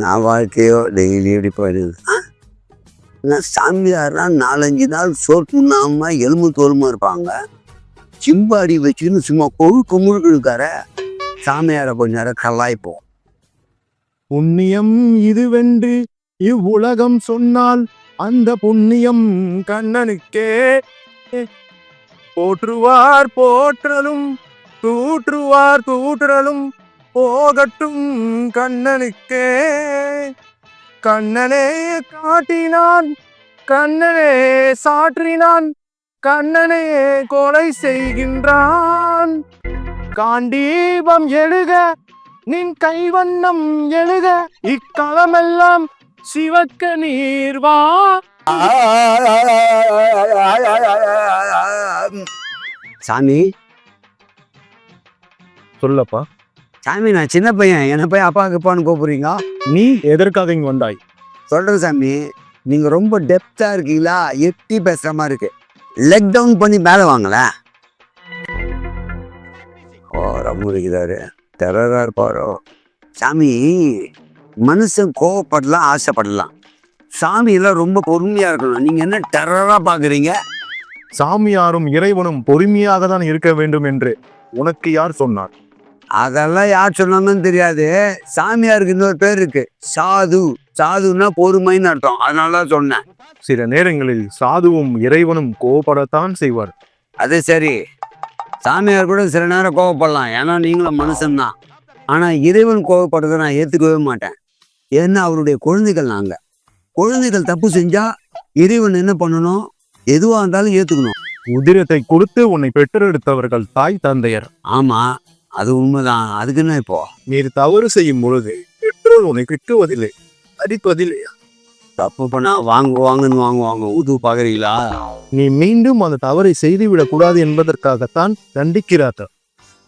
நான் வாழ்க்கையோ டெய்லி எப்படி போயிடுது? நான் சாமியார்னா நாலஞ்சு நாள் சொத்துனாம எலும்பு தோலுமா இருப்பாங்க. சிம்பாடி வச்சுன்னு சும்மா கொழுக்கு முழுக்கு இருக்கார சாமியாரை கொஞ்ச நேரம் கலாய்ப்போம். புண்ணியம் இதுவென்று இவ்வுலகம் சொன்னால் அந்த புண்ணியம் கண்ணனுக்கே. போற்றுவார் போற்றலும் தூற்றுவார் தூற்றலும் போகட்டும் கண்ணனுக்கே. கண்ணனே காட்டினான் கண்ணனே சாற்றினான் கண்ணனே கொலை செய்கின்றான். காண்டீபம் எழுக நின் கைவண்ணம் எழுக இக்களமெல்லாம் சிவக்க நீர்வா சாமி. சொல்லப்பா. சாமி நான் சின்ன பையன். என்ன போய் அப்பாவுக்கு அப்பான்னு கூப்பிடுறீங்க? நீ எதற்காக இங்க வந்தாய்? சொல்கிறேன் சாமி நீங்கள் ரொம்ப டெப்த்தாக இருக்கீங்களா? எட்டி பேசுகிற மாதிரி இருக்கு. லெக் டவுன் பண்ணி மேலே வாங்களேன் ஓ ரொம்ப இருக்கிறாரு டெரராக இருப்பாரோ? சாமி மனுஷன் கோவப்படலாம் ஆசைப்படலாம். சாமியெல்லாம் ரொம்ப பொறுமையாக இருக்கணும். நீங்கள் என்ன டெரராக பார்க்குறீங்க சாமியாரும் இறைவனும் பொறுமையாக தான் இருக்க வேண்டும் என்று உனக்கு யார் சொன்னார்? அதெல்லாம் யார் சொன்னாங்கன்னு தெரியாது. சாமியாருக்கு இன்னொரு பேர் இருக்கு. சாது. சாதுன்னா பொறுமைன்னு அர்த்தம். அதனால தான் சொன்னேன். சில நேரங்களில் சாதுவும் இறைவனும் கோபப்படத்தான் செய்வார். அது சரி. சாமியார் கூட சில நேரம் கோவப்படலாம். ஏன்னா நீங்களும் மனுஷன்தான். ஆனால் இறைவன் கோவப்படுறதை நான் ஏற்றுக்கவே மாட்டேன். ஏன்னா அவருடைய குழந்தைகள் நாங்கள் குழந்தைகள் தப்பு செஞ்சா இறைவன் என்ன பண்ணணும்? எதுவாக இருந்தாலும் ஏற்றுக்கணும் உதிரத்தை கொடுத்து உன்னை பெற்றெடுத்தவர்கள் தாய் தந்தையர். ஆமாம் அது உண்மைதான். அதுக்கு என்ன இப்போ. நீர் தவறு செய்யும் பொழுது பெற்றோர் உன்னை கிட்டுவதில்லை அடிப்பதில்லை. தப்பு பண்ணா வாங்குவாங்கன்னு வாங்குவாங்க. ஊது பார்க்குறீங்களா நீ மீண்டும் அந்த தவறை செய்துவிடக் கூடாது என்பதற்காகத்தான் தண்டிக்கிறார்கள்.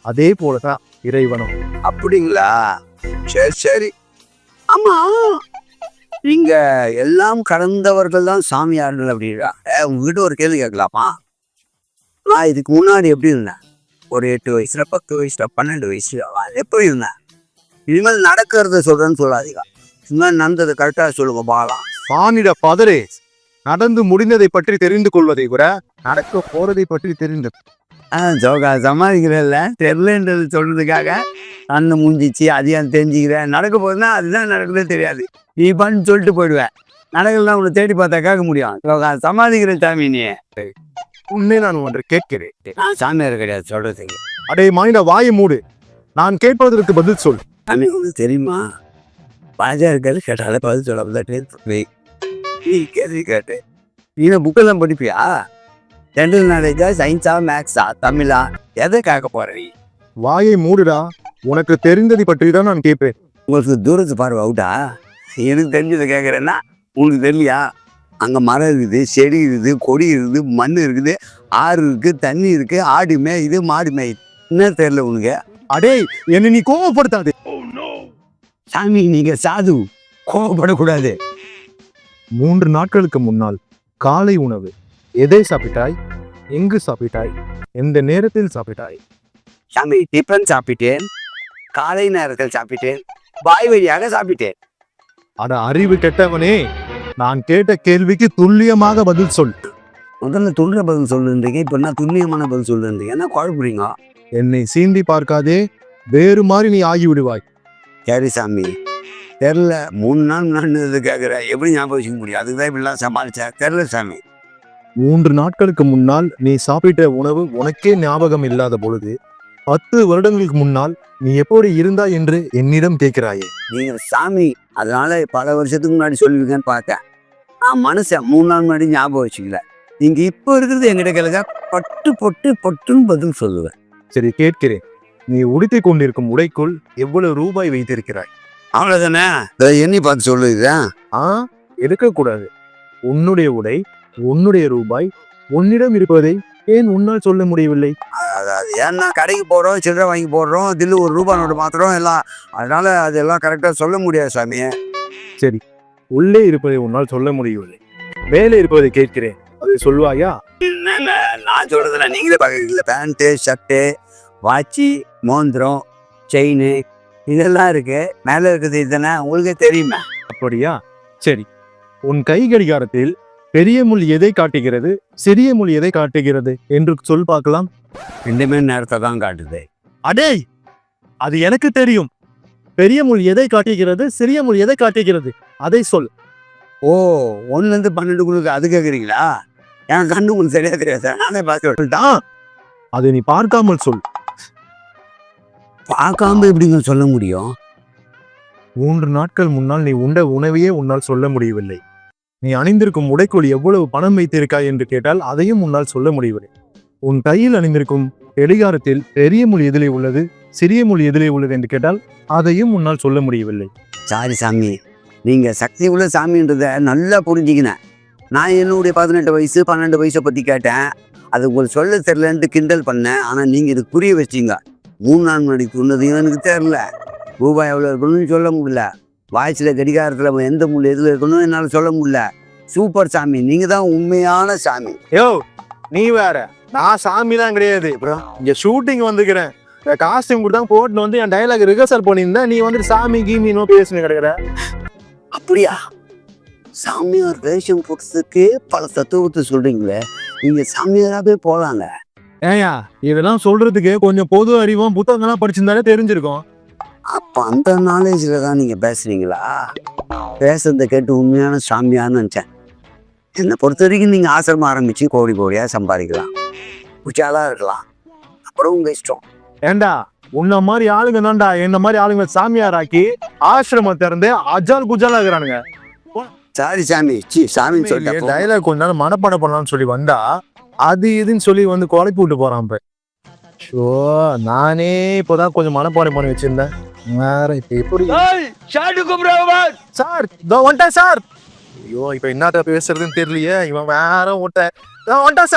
அதே போலதான் இறைவனும். அப்படிங்களா? சரி சரி. ஆமா நீங்க எல்லாம் கடந்தவர்கள் தான் சாமியார்கள் அப்படின்னா உங்ககிட்ட ஒரு கேள்வி கேட்கலாமா? நான் இதுக்கு முன்னாடி எப்படி இருந்தேன்? ஒரு எட்டு வயசுல பத்து வயசுல பன்னெண்டு வயசுல எப்படி இருந்தேன் இனிமேல் நடக்கிறத சொல்றேன்னு சொல்லாதீங்க. இனிமேல் நடந்தது கரெக்டாக சொல்லுங்க பாலாம் மானிட பதரே நடந்து முடிந்ததை பற்றி தெரிந்து கொள்வதை விட நடக்க போறதை பற்றி தெரிந்தது ஆ ஜோகா சமாளிக்கிறல்ல தெரிலன்றது சொல்றதுக்காக அந்த மூஞ்சிச்சு அதையும் தெரிஞ்சுக்கிறேன். நடக்க போகுதுன்னா அதுதான் நடக்குதே தெரியாது. நீ பண்ணு சொல்லிட்டு போயிடுவேன் நடக்கலாம் உன்னை தேடி பார்த்தா கேட்க முடியும். ஜோகா சமாளிக்கிற சாமி நீ. உன்னை நான் ஒன்று கேட்கிறேன். நான் சாமியார் கிடையாது சொல்றதுக்கு. அடே மானிட வாயை மூடு. நான் கேட்பதற்கு பதில் சொல். சாமி உங்களுக்கு தெரியுமா? பாஜக கேட்டாலே பதில் சொல்ல நீ கேள்வி கேட்டு நீ புக்கெல்லாம் படிப்பியா? ஜென்ரல் நாலேஜா சயின்ஸா மேக்ஸா தமிழா? எதை கேட்க போற நீ? வாயை மூடுடா. உனக்கு தெரிந்ததை பற்றி தான் நான் கேட்பேன். உங்களுக்கு தூரத்து பார்வை அவுட்டா எனக்கு தெரிஞ்சதை கேட்குறேன்னா உங்களுக்கு தெரியலையா? அங்கே மரம் இருக்குது செடி இருக்குது கொடி இருக்குது மண் இருக்குது ஆறு இருக்குது தண்ணி இருக்குது ஆடு மேயுது மாடு மேயுது. என்ன தெரியல உனக்கு? அடே என்னை நீ கோவப்படுத்தாதே. சாமி நீங்கள் சாது. கோவப்படக்கூடாது. மூன்று நாட்களுக்கு முன்னால் காலை உணவு. எதை சாப்பிட்டாய்? எங்கு சாப்பிட்டாய்? எந்த நேரத்தில் சாப்பிட்டாய்? சாமி டிஃபன் சாப்பிட்டேன். காலை நேரத்தில் சாப்பிட்டேன். வாய் வழியாக சாப்பிட்டேன். அட அறிவு கெட்டவனே. நான் கேட்ட கேள்விக்கு துல்லியமாக பதில் சொல். முதல்ல துல்லிய பதில் சொல்லுன்றீங்க இப்போ என்ன துல்லியமான பதில் சொல்லுன்றீங்க? என்ன குழப்புறீங்க? என்னை சீண்டி பார்க்காதே வேறு மாதிரி நீ ஆகிவிடுவாய். சரி சாமி. தெரில மூணு நாள் முன்னாடி கேட்குறேன் எப்படி ஞாபகம் வச்சுக்க முடியும்? அதுக்கு தான் இப்படிலாம் சமாளித்தேன் தெரில சாமி. மூன்று நாட்களுக்கு முன்னால் நீ சாப்பிட்ட உணவு உனக்கே ஞாபகம் இல்லாத பொழுது பத்து வருடங்களுக்கு முன்னால் நீ எப்படி இருந்தாய் என்று என்னிடம் கேட்கிறாயே. நீங்கள் சாமி அதனால பல வருஷத்துக்கு முன்னாடி சொல்லுவீங்கன்னு பார்த்தேன். நான் மனுஷன் மூணு நாள் முன்னாடி ஞாபகம் வச்சுக்கல. நீங்கள் இப்போ இருக்கிறது எங்கிட்ட கேளுங்க. பட்டு பொட்டு பொட்டுன்னு பதில் சொல்லுவேன். சரி கேட்கிறேன். நீ உடுத்திக் கொண்டிருக்கும் உடைக்குள் எவ்வளவு ரூபாய் வைத்திருக்கிறாய்? அவ்வளோதானே எண்ணி பார்த்து சொல்லுதுதான் ஆ எடுக்கக்கூடாது. உன்னுடைய உடை உன்னுடைய ரூபாய் உன்னிடம் இருப்பதை ஏன் உன்னால் சொல்ல முடியவில்லை? அதாவது ஏன்னா கடைக்கு போகிறோம் சில்லறை வாங்கி போடுறோம் தில்லு ஒரு ரூபா நோட்டு மாத்திரம் எல்லாம். அதனால அதெல்லாம் கரெக்டாக சொல்ல முடியாது சாமி. உள்ளே இருப்பதை உன்னால் சொல்ல முடியவில்லை. மேலே இருப்பதை கேட்கிறேன். அதை சொல்வாயா நான் சொல்றதுல நீங்களே பார்க்குறீங்களா. பேண்ட்டு ஷர்ட்டு வாட்சி மோந்திரம் செயின் இதெல்லாம் இருக்கு. மேலே இருக்குது இதுதானே? உங்களுக்கே தெரியுமே. அப்படியா? சரி. உன் கை கடிகாரத்தில் பெரிய முள் எதை காட்டுகிறது? சிறிய முள் எதை காட்டுகிறது? என்று சொல் பார்க்கலாம். ரெண்டுமே நேரத்தை தான் காட்டுது. அடே! அது எனக்கு தெரியும். பெரிய முள் எதை காட்டுகிறது? சிறிய முள் எதை காட்டுகிறது? அதை சொல். ஓ ஒன்றுலேருந்து பன்னெண்டுக்குள்ளுக்கு அது கேட்குறீங்களா? என் கண்ணு உங்களுக்கு சரியா தெரியாது? நானே பார்த்து அதை நீ பார்க்காமல் சொல். பார்க்காம எப்படிங்க சொல்ல முடியும்? மூன்று நாட்கள் முன்னால் நீ உண்ட உணவையே உன்னால் சொல்ல முடியவில்லை. நீ அணிந்திருக்கும் உடைக்குள் எவ்வளவு பணம் வைத்திருக்காய் என்று கேட்டால் அதையும் உன்னால் சொல்ல முடியவில்லை. உன் கையில் அணிந்திருக்கும் எடிகாரத்தில் பெரிய மொழி எதிலே உள்ளது சிறிய மொழி எதிலே உள்ளது என்று கேட்டால் அதையும் உன்னால் சொல்ல முடியவில்லை. சாரி சாமி நீங்கள் சக்தி உள்ள சாமின்றத நல்லா புரிஞ்சிக்கினேன் நான் என்னுடைய பதினெட்டு வயசு பன்னெண்டு வயசை பற்றி கேட்டேன். அது உங்களுக்கு சொல்ல தெரிலன்ட்டு கிண்டல் பண்ணேன். ஆனால் நீங்கள் இதுக்கு புரிய வச்சிங்க. மூணு நாள் முன்னாடி சொன்னதையும் எனக்கு தெரில ரூபாய் எவ்வளோ இருக்கணும்னு சொல்ல முடியல. வாய்ஸில் கடிகாரத்தில் எந்த முள் எதில் இருக்கணும் என்னால் சொல்ல முடியல. சூப்பர் சாமி நீங்கள் தான் உண்மையான சாமி. யோ நீ வேற. நான் சாமி தான் கிடையாது. அப்புறம் இங்க ஷூட்டிங் வந்துக்கிறேன். காஸ்டியூம் கொடுத்தா போட்டு வந்து என் டைலாக் ரிஹர்சல் பண்ணியிருந்தேன். நீ வந்துட்டு சாமி கீமினோ பேசுன்னு கிடைக்கிற. அப்படியா? சாமியார் வேஷம் போட்டதுக்கு பல தத்துவத்தை சொல்கிறீங்களே நீங்கள் சாமியாராகவே போகலாங்க. ஏயா இதெல்லாம் சொல்றதுக்கு கொஞ்சம் பொது அறிவும் புத்தகங்கள்லாம் படிச்சிருந்தாலே தெரிஞ்சிருக்கும். அப்போ அந்த நாலேஜில் தான் நீங்கள் பேசுறீங்களா? பேசுறதை கேட்டு உண்மையான சாமியான்னு நினச்சேன். என்னை பொறுத்த வரைக்கும் நீங்கள் ஆசிரமம் ஆரம்பித்து கோடி கோடியாக சம்பாதிக்கலாம். குச்சாலாக இருக்கலாம். அப்புறம் உங்கள் இஷ்டம். ஏண்டா உன்ன மாதிரி ஆளுங்க தான்டா. என்ன மாதிரி ஆளுங்க சாமியாராக்கி ஆசிரமம் திறந்து அஜால் குஜாலா இருக்கிறானுங்க. சாரி சாமி. சி சாமின்னு சொல்லிட்டு டைலாக் கொஞ்ச நாள் மனப்பாடம் பண்ணலாம்னு சொல்லி வந்தா அது இதுன்னு சொல்லி வந்து குழப்பி விட்டு போறான் இப்ப ஷோ நானே இப்போதான் கொஞ்சம் மனப்பாடம் பண்ணி வச்சிருந்தேன். வேற இப்ப எப்படி? சார் இதோ வந்துட்டேன் சார். ஐயோ இப்ப என்னத்த பேசுறதுன்னு தெரியலையே. இவன் வேற விட்ட வந்துட்டேன் சார்.